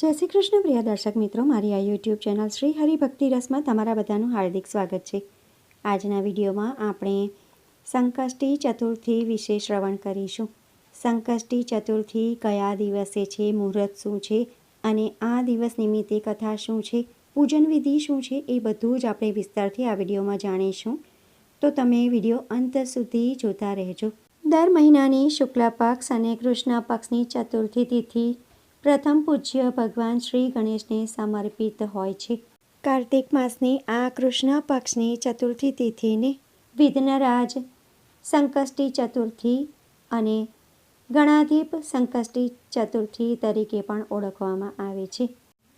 જય શ્રી કૃષ્ણ પ્રિય દર્શક મિત્રો, મારી આ યુટ્યુબ ચેનલ શ્રી હરિભક્તિ રસમાં તમારા બધાનું હાર્દિક સ્વાગત છે. આજના વિડીયોમાં આપણે સંકષ્ટી ચતુર્થી વિશે શ્રવણ કરીશું. સંકષ્ટી ચતુર્થી કયા દિવસે છે, મુહૂર્ત શું છે, અને આ દિવસ નિમિત્તે કથા શું છે, પૂજન વિધિ શું છે, એ બધું જ આપણે વિસ્તારથી આ વિડીયોમાં જાણીશું. તો તમે વીડિયો અંત સુધી જોતા રહેજો. દર મહિનાની શુક્લ પક્ષ અને કૃષ્ણ પક્ષની ચતુર્થી તિથિ પ્રથમ પૂજ્ય ભગવાન શ્રી ગણેશને સમર્પિત હોય છે. કાર્તિક માસની આ કૃષ્ણ પક્ષની ચતુર્થી તિથિને વિઘ્નરાજ સંકષ્ટી ચતુર્થી અને ગણાધીપ સંકષ્ટી ચતુર્થી તરીકે પણ ઓળખવામાં આવે છે.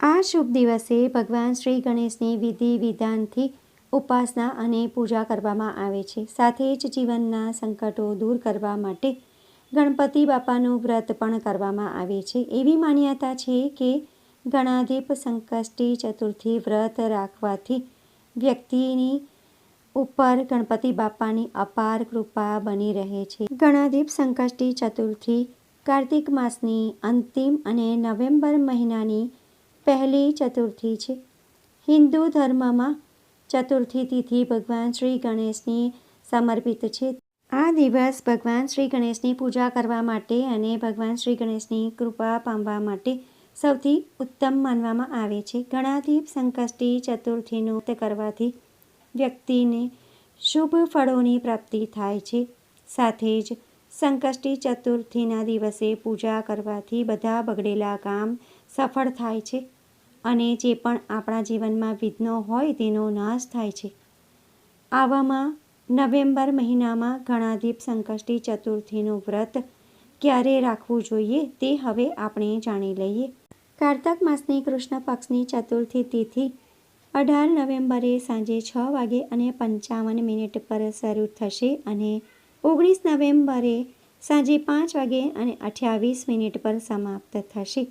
આ શુભ દિવસે ભગવાન શ્રી ગણેશની વિધિ વિધાનથી ઉપાસના અને પૂજા કરવામાં આવે છે. સાથે જ જીવનના સંકટો દૂર કરવા માટે ગણપતિ બાપાનું વ્રત પણ કરવામાં આવે છે. એવી માન્યતા છે કે ગણાધીપ સંકષ્ટી ચતુર્થી વ્રત રાખવાથી વ્યક્તિની ઉપર ગણપતિ બાપાની અપાર કૃપા બની રહે છે. ગણાધીપ સંકષ્ટી ચતુર્થી કાર્તિક માસની અંતિમ અને નવેમ્બર મહિનાની પહેલી ચતુર્થી છે. હિન્દુ ધર્મમાં ચતુર્થી તિથિ ભગવાન શ્રી ગણેશની સમર્પિત છે. આ દિવસ ભગવાન શ્રી ગણેશની પૂજા કરવા માટે અને ભગવાન શ્રી ગણેશની કૃપા પામવા માટે સૌથી ઉત્તમ માનવામાં આવે છે. ગણાધીપ સંકષ્ટી ચતુર્થીનું વ્રત કરવાથી વ્યક્તિને શુભ ફળોની પ્રાપ્તિ થાય છે. સાથે જ સંકષ્ટી ચતુર્થીના દિવસે પૂજા કરવાથી બધા બગડેલા કામ સફળ થાય છે અને જે પણ આપણા જીવનમાં વિઘ્નો હોય તેનો નાશ થાય છે. આવામાં નવેમ્બર મહિનામાં ગણાદીપ સંકષ્ટી ચતુર્થીનું વ્રત ક્યારે રાખવું જોઈએ તે હવે આપણે જાણી લઈએ. કારતક માસની કૃષ્ણ પક્ષની ચતુર્થી તિથિ અઢાર નવેમ્બરે સાંજે છ વાગે અને પંચાવન મિનિટ પર શરૂ થશે અને ઓગણીસ નવેમ્બરે સાંજે પાંચ વાગે અને અઠ્યાવીસ મિનિટ પર સમાપ્ત થશે.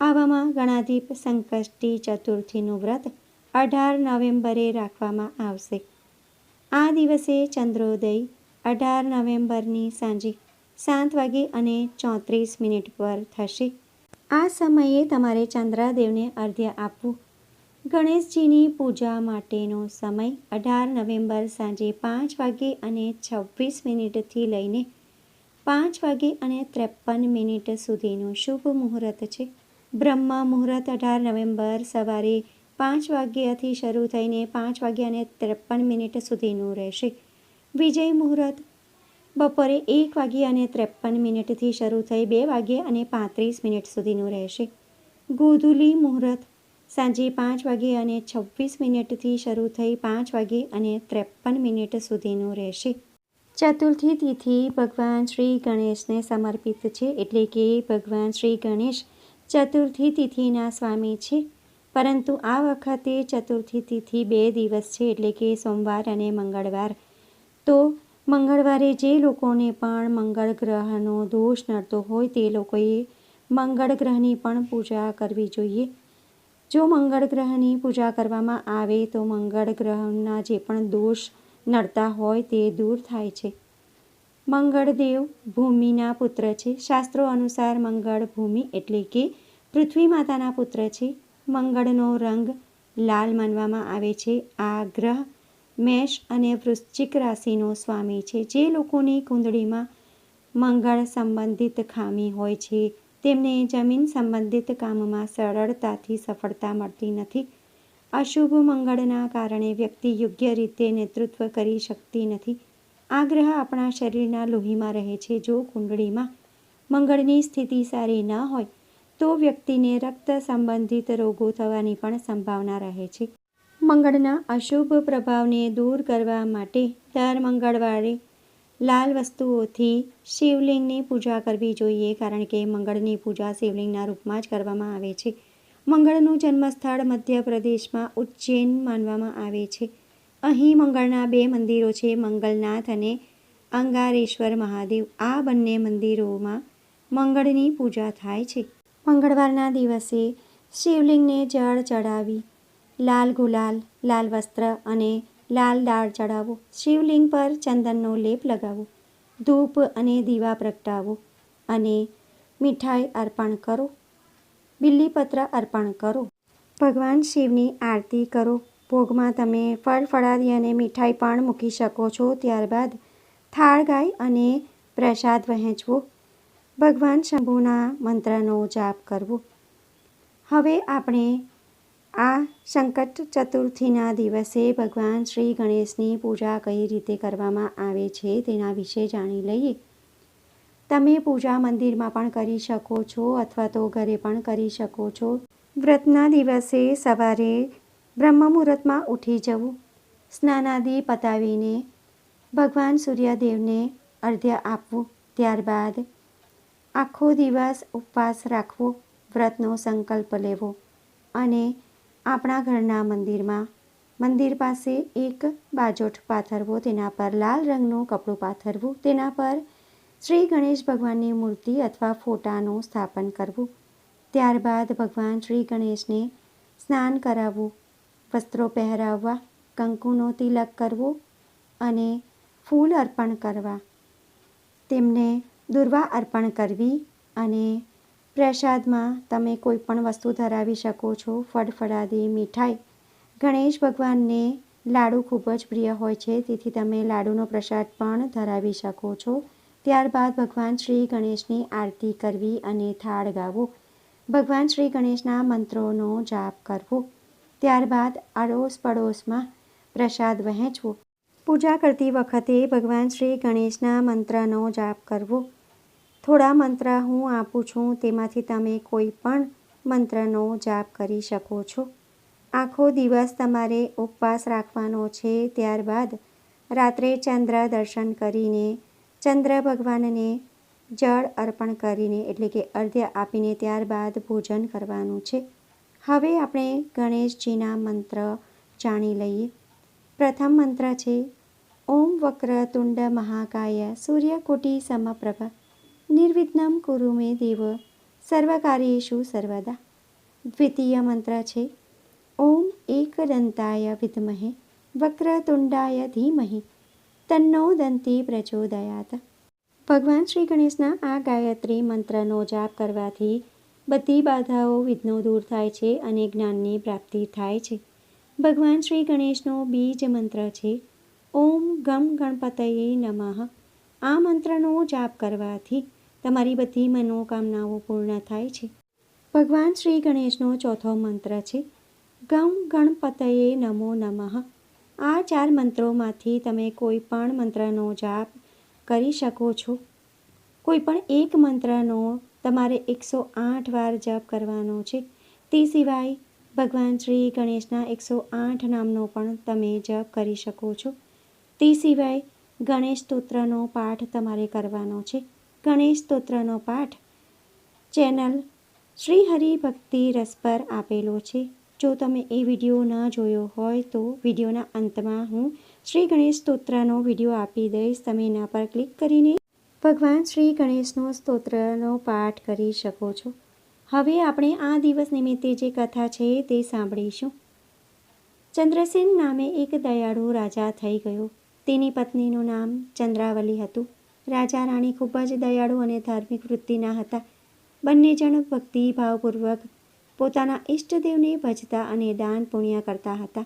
આવામાં ગણાધીપ સંકષ્ટી ચતુર્થીનું વ્રત અઢાર નવેમ્બરે રાખવામાં આવશે. આ દિવસે ચંદ્રોદય, અઢાર નવેમ્બરની સાંજે સાત વાગે અને ચોત્રીસ મિનિટ પર થશે. આ સમયે તમારે ચંદ્રદેવને અર્ધ્ય આપવું. ગણેશજીની પૂજા માટેનો સમય અઢાર નવેમ્બર સાંજે પાંચ વાગે અને છવ્વીસ મિનિટથી લઈને પાંચ વાગે અને ત્રેપન મિનિટ સુધીનું શુભ મુહૂર્ત છે. બ્રહ્મ મુહૂર્ત અઢાર નવેમ્બર સવારે પાંચ વાગ્યાથી શરૂ થઈને પાંચ વાગ્યા અને ત્રેપન મિનિટ સુધીનું રહેશે. વિજય મુહૂર્ત. બપોરે એક વાગ્યે અને ત્રેપન મિનિટથી શરૂ થઈ બે વાગ્યે અને પાંત્રીસ મિનિટ સુધીનું રહેશે. ગોધુલી મુહૂર્ત. સાંજે પાંચ વાગે અને છવ્વીસ મિનિટથી શરૂ થઈ પાંચ વાગે અને ત્રેપન મિનિટ સુધીનું રહેશે. ચતુર્થી તિથિ ભગવાન શ્રી ગણેશને સમર્પિત છે એટલે કે ભગવાન શ્રી ગણેશ ચતુર્થી તિથિના સ્વામી છે. પરંતુ આ વખતે ચતુર્થી તિથિ બે દિવસ છે એટલે કે સોમવાર અને મંગળવાર. તો મંગળવારે જે લોકોને પણ મંગળ ગ્રહનો દોષ નડતો હોય તે લોકોએ મંગળ ગ્રહની પણ પૂજા કરવી જોઈએ. જો મંગળ ગ્રહની પૂજા કરવામાં આવે તો મંગળ ગ્રહના જે પણ દોષ નડતા હોય તે દૂર થાય છે. મંગળદેવ ભૂમિના પુત્ર છે. શાસ્ત્રો અનુસાર મંગળ ભૂમિ એટલે કે પૃથ્વી માતાના પુત્ર છે. મંગળનો રંગ લાલ માનવામાં આવે છે. આ ગ્રહ મેષ અને વૃશ્ચિક રાશિનો સ્વામી છે. જે લોકોની કુંડળીમાં મંગળ સંબંધિત ખામી હોય છે. તેમને જમીન સંબંધિત કામમાં સરળતાથી સફળતા મળતી નથી. અશુભ મંગળના કારણે વ્યક્તિ યોગ્ય રીતે નેતૃત્વ કરી શકતી નથી. આ ગ્રહ આપણા શરીરના લોહીમાં રહે છે. જો કુંડળીમાં મંગળની સ્થિતિ સારી ન હોય તો વ્યક્તિને રક્ત સંબંધિત રોગો થવાની પણ સંભાવના રહે છે. મંગળના અશુભ પ્રભાવને દૂર કરવા માટે દર મંગળવારે લાલ વસ્તુઓથી શિવલિંગની પૂજા કરવી જોઈએ કારણ કે મંગળની પૂજા શિવલિંગના રૂપમાં જ કરવામાં આવે છે. મંગળનું જન્મસ્થળ મધ્યપ્રદેશમાં ઉજ્જૈન માનવામાં આવે છે. અહીં મંગળના બે મંદિરો છે, મંગલનાથ અને અંગારેશ્વર મહાદેવ. આ બંને મંદિરોમાં મંગળની પૂજા થાય છે. મંગળવારના દિવસે શિવલિંગને જળ ચડાવી, લાલ ગુલાલ, લાલ વસ્ત્ર અને લાલ દાળ ચડાવો. શિવલિંગ પર ચંદનનો લેપ લગાવો, ધૂપ અને દીવા પ્રગટાવો અને મીઠાઈ અર્પણ કરો. બિલ્લીપત્ર અર્પણ કરો. ભગવાન શિવની આરતી કરો. ભોગમાં તમે ફળ, ફળાદી અને મીઠાઈ પણ મૂકી શકો છો. ત્યારબાદ થાળ ગાય અને પ્રસાદ વહેંચવો. ભગવાન શંભુના મંત્રનો જાપ કરવો. હવે આપણે આ સંકટ ચતુર્થીના દિવસે ભગવાન શ્રી ગણેશની પૂજા કઈ રીતે કરવામાં આવે છે તેના વિશે જાણી લઈએ. તમે પૂજા મંદિરમાં પણ કરી શકો છો અથવા તો ઘરે પણ કરી શકો છો. વ્રતના દિવસે સવારે બ્રહ્મ મુહૂર્તમાં ઉઠી જવું. સ્નાનાદિ પતાવીને ભગવાન સૂર્યદેવને અર્ધ્ય આપવું. ત્યારબાદ આખો દિવસ ઉપવાસ રાખવો, વ્રતનો સંકલ્પ લેવો અને આપણા ઘરના મંદિરમાં, મંદિર પાસે એક બાજોઠ પાથરવો, તેના પર લાલ રંગનું કપડું પાથરવું, તેના પર શ્રી ગણેશ ભગવાનની મૂર્તિ અથવા ફોટાનું સ્થાપન કરવું, ત્યારબાદ ભગવાન શ્રી ગણેશને સ્નાન કરાવવું, વસ્ત્રો પહેરાવવા, કંકુનો તિલક કરવો અને ફૂલ અર્પણ કરવા. તેમને દુર્વા અર્પણ કરવી અને પ્રસાદમાં તમે કોઈ પણ વસ્તુ ધરાવી શકો છો. ફળફળાદી મીઠાઈ. ગણેશ ભગવાનને લાડુ ખૂબ જ પ્રિય હોય છે. તેથી તમે લાડુનો પ્રસાદ પણ ધરાવી શકો છો. ત્યારબાદ ભગવાન શ્રી ગણેશની આરતી કરવી અને થાળ ગાવો. ભગવાન શ્રી ગણેશના મંત્રોનો જાપ કરવો. ત્યારબાદ આડોશ પડોશમાં પ્રસાદ વહેંચવો. પૂજા કરતી વખતે ભગવાન શ્રી ગણેશના મંત્રનો જાપ કરવો. થોડા મંત્ર હું આપું છું, તેમાંથી તમે કોઈ પણ મંત્રનો જાપ કરી શકો છો. આખો દિવસ તમારે ઉપવાસ રાખવાનો છે, ત્યારબાદ રાત્રે ચંદ્ર દર્શન કરીને ચંદ્ર ભગવાનને જળ અર્પણ કરીને, એટલે કે અર્ધ્ય આપીને ત્યારબાદ ભોજન કરવાનું છે. હવે આપણે ગણેશજીના મંત્ર જાણી લઈએ. પ્રથમ મંત્ર છે, ઓમ વક્ર તુંડ મહાકાય સૂર્યકોટી સમપ્રભ. નિર્વિઘ્નમ કુરુ મે દેવ સર્વકાર્યેષુ સર્વદા. દ્વિતીય મંત્ર છે, ઓમ એકદંતાય વિદ્મહે, વક્રતુંડાય ધીમહી, તન્નો દંતી પ્રચોદયાત. ભગવાન શ્રી ગણેશના આ ગાયત્રી મંત્રનો જાપ કરવાથી બધી બાધાઓ વિઘ્નો દૂર થાય છે અને જ્ઞાનની પ્રાપ્તિ થાય છે. ભગવાન શ્રી ગણેશનો બીજ મંત્ર છે, ઓમ ગમ ગણપતયે નમઃ. આ મંત્રનો જાપ કરવાથી તમારી બધી મનોકામનાઓ પૂર્ણ થાય છે. ભગવાન શ્રી ગણેશનો ચોથો મંત્ર છે ગમ ગણપતયે નમો નમઃ. આ ચાર મંત્રોમાંથી તમે કોઈ પણ મંત્રનો જાપ કરી શકો છો. કોઈ પણ એક મંત્રનો તમારે એકસો આઠ વાર જપ કરવાનો છે. તે સિવાય ભગવાન શ્રી ગણેશના એકસો આઠ નામનો પણ તમે જપ કરી શકો છો. તે સિવાય ગણેશ સ્તોત્રનો પાઠ તમારે કરવાનો છે. ગણેશ સ્તોત્રનો પાઠ. ચેનલ શ્રી હરિભક્તિ રસ પર આપેલો છે. જો તમે એ વીડિયો ન જોયો હોય તો વિડીયોના અંતમાં હું શ્રી ગણેશ સ્તોત્રનો વીડિયો આપી દઈશ. તમે એના પર ક્લિક કરીને ભગવાન શ્રી ગણેશનો સ્તોત્રનો પાઠ કરી શકો છો. હવે આપણે આ દિવસ નિમિત્તે જે કથા છે તે સાંભળીશું. ચંદ્રસેન નામે એક દયાળુ રાજા થઈ ગયો. તેની પત્નીનું નામ ચંદ્રાવલી હતું. રાજા રાણી ખૂબ જ દયાળુ અને ધાર્મિક વૃત્તિના હતા. બંને જણ ભક્તિભાવપૂર્વક પોતાના ઈષ્ટદેવને ભજતા અને દાન પુણ્ય કરતા હતા.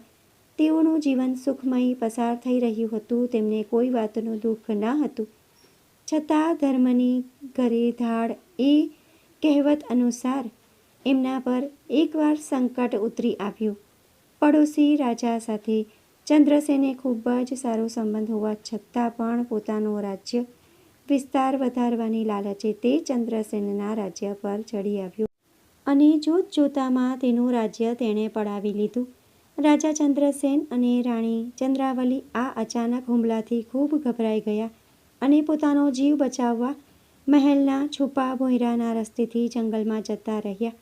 તેઓનું જીવન સુખમય પસાર થઈ રહ્યું હતું, તેમને કોઈ વાતનું દુઃખ ન હતું. છતાં ધર્મની ઘરે ધાડ એ કહેવત અનુસાર એમના પર એકવાર સંકટ ઉતરી આવ્યું. પડોશી રાજા સાથે ચંદ્રસેને ખૂબ જ સારો સંબંધ હોવા છતાં પણ પોતાનું રાજ્ય વિસ્તાર વધારવાની લાલચે તે ચંદ્રસેનના રાજ્ય પર ચડી આવ્યું. અને જોત જોતામાં તેનું રાજ્ય તેણે પડાવી લીધું. રાજા ચંદ્રસેન અને રાણી ચંદ્રાવલી આ અચાનક હુમલાથી ખૂબ ગભરાઈ ગયા અને પોતાનો જીવ બચાવવા મહેલના છુપા ભોંયરાના રસ્તેથી જંગલમાં જતા રહ્યા.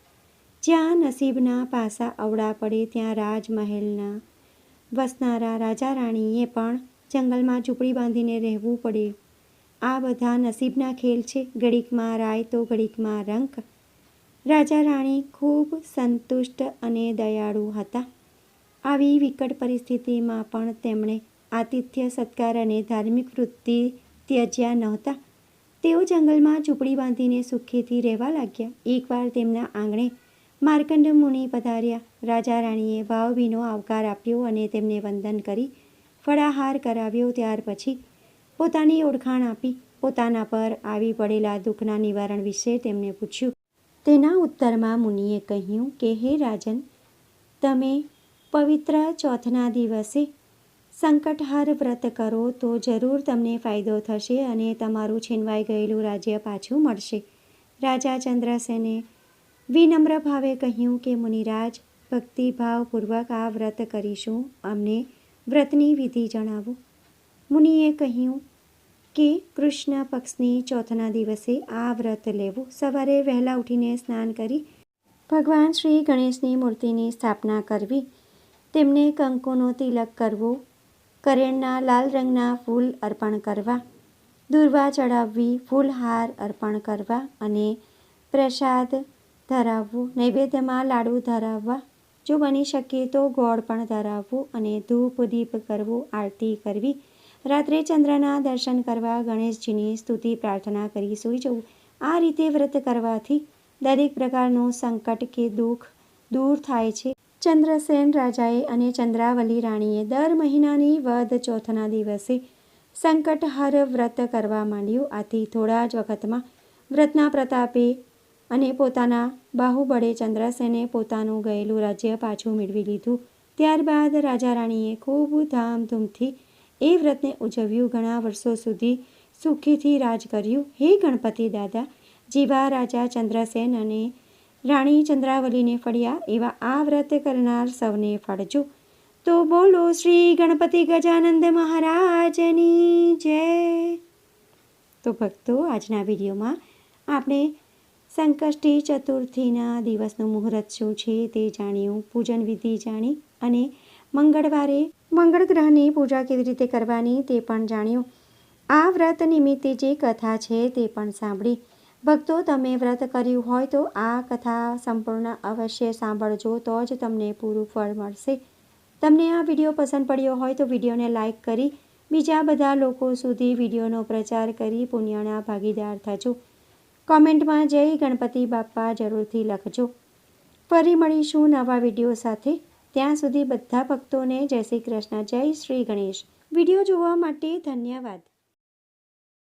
જ્યાં નસીબના પાસા અવડા પડે ત્યાં રાજમહેલના વસનારા રાજા રાણીએ પણ જંગલમાં ઝૂંપડી બાંધીને રહેવું પડે આ બધા નસીબના ખેલ છે. ઘડીકમાં રાય તો ઘડીકમાં રંક. રાજા રાણી ખૂબ સંતુષ્ટ અને દયાળુ હતા. આવી વિકટ પરિસ્થિતિમાં પણ તેમણે આતિથ્ય, સત્કાર અને ધાર્મિક વૃત્તિ ત્યજ્યા નહોતા. તેઓ જંગલમાં ઝૂંપડી બાંધીને સુખેથી રહેવા લાગ્યા. એકવાર તેમના આંગણે માર્કંડ મુનિ પધાર્યા. રાજા રાણીએ ભાવભીનો આવકાર આપ્યો અને તેમને વંદન કરી, ફળાહાર કરાવ્યો. ત્યાર પછી પોતાની ઓળખાણ આપી, પોતાના પર આવી પડેલા દુઃખના નિવારણ વિશે તેમને પૂછ્યું. તેના ઉત્તરમાં મુનિએ કહ્યું કે, હે રાજન, તમે પવિત્ર ચોથના દિવસે સંકટહાર વ્રત કરો તો જરૂર તમને ફાયદો થશે અને તમારું છીનવાઈ ગયેલું રાજ્ય પાછું મળશે. રાજા ચંદ્રસેને વિનમ્ર ભાવે કહ્યું કે, મુનિરાજ, ભક્તિભાવપૂર્વક આ વ્રત કરીશું. અમને વ્રતની વિધિ જણાવો. મુનિએ કહ્યું કે કૃષ્ણ પક્ષની ચોથના દિવસે આ વ્રત લેવું? સવારે વહેલા ઉઠીને સ્નાન કરી ભગવાન શ્રી ગણેશની મૂર્તિની સ્થાપના કરવી. તેમને કંકુનો તિલક કરવો, કરેણના લાલ રંગના ફૂલ અર્પણ કરવા, દુર્વા ચડાવવી, ફૂલહાર અર્પણ કરવા અને પ્રસાદ ધરાવવું, નૈવેદ્યમાં લાડુ ધરાવવા. જો બની શકે તો ગોળ પણ ધરાવવું અને ધૂપ દીપ કરવું, આરતી કરવી. રાત્રે ચંદ્રના દર્શન કરવા ગણેશજીની સ્તુતિ પ્રાર્થના કરી સૂઈ જવું. આ રીતે વ્રત કરવાથી દરેક પ્રકારનું સંકટ કે દુઃખ દૂર થાય છે. ચંદ્રસેન રાજાએ અને ચંદ્રાવલી રાણીએ દર મહિનાની વદ ચોથના દિવસે સંકટહર વ્રત કરવા માંડ્યું. આથી થોડા જ વખતમાં વ્રતના પ્રતાપે અને પોતાના બાહુબળે ચંદ્રસેને પોતાનું ગયેલું રાજ્ય પાછું મેળવી લીધું. ત્યારબાદ રાજા રાણીએ ખૂબ ધામધૂમથી એ વ્રતને ઉજવ્યું ઘણા વર્ષો સુધી સુખીથી રાજ કર્યું. હે ગણપતિ દાદા જેવા રાજા ચંદ્રસેન અને રાણી ચંદ્રાવલીને ફળ્યા એવા આ વ્રત કરનાર સૌને ફળજો. તો બોલો શ્રી ગણપતિ ગજાનંદ મહારાજની જય. તો ભક્તો, આજના વિડીયોમાં આપણે સંકષ્ટી ચતુર્થીના દિવસનું મુહૂર્ત શું છે તે જાણ્યું, પૂજન વિધિ જાણી અને મંગળવારે મંગળ ગ્રહની પૂજા કેવી રીતે કરવાની તે પણ જાણ્યું. આ વ્રત નિમિત્તે જે કથા છે તે પણ સાંભળી. ભક્તો, તમે વ્રત કર્યું હોય તો આ કથા સંપૂર્ણ અવશ્ય સાંભળજો, તો જ તમને પૂરું ફળ મળશે. તમને આ વીડિયો પસંદ પડ્યો હોય તો વિડીયોને લાઇક કરી, બીજા બધા લોકો સુધી વિડીયોનો પ્રચાર કરી પુણ્યના ભાગીદાર થજો. કોમેન્ટમાં જય ગણપતિ બાપ્પા જરૂરથી લખજો. ફરી મળીશું નવા વીડિયો સાથે. ત્યાં સુધી બધા ભક્તોને જય શ્રી કૃષ્ણ જય શ્રી ગણેશ. વીડિયો જોવા માટે ધન્યવાદ.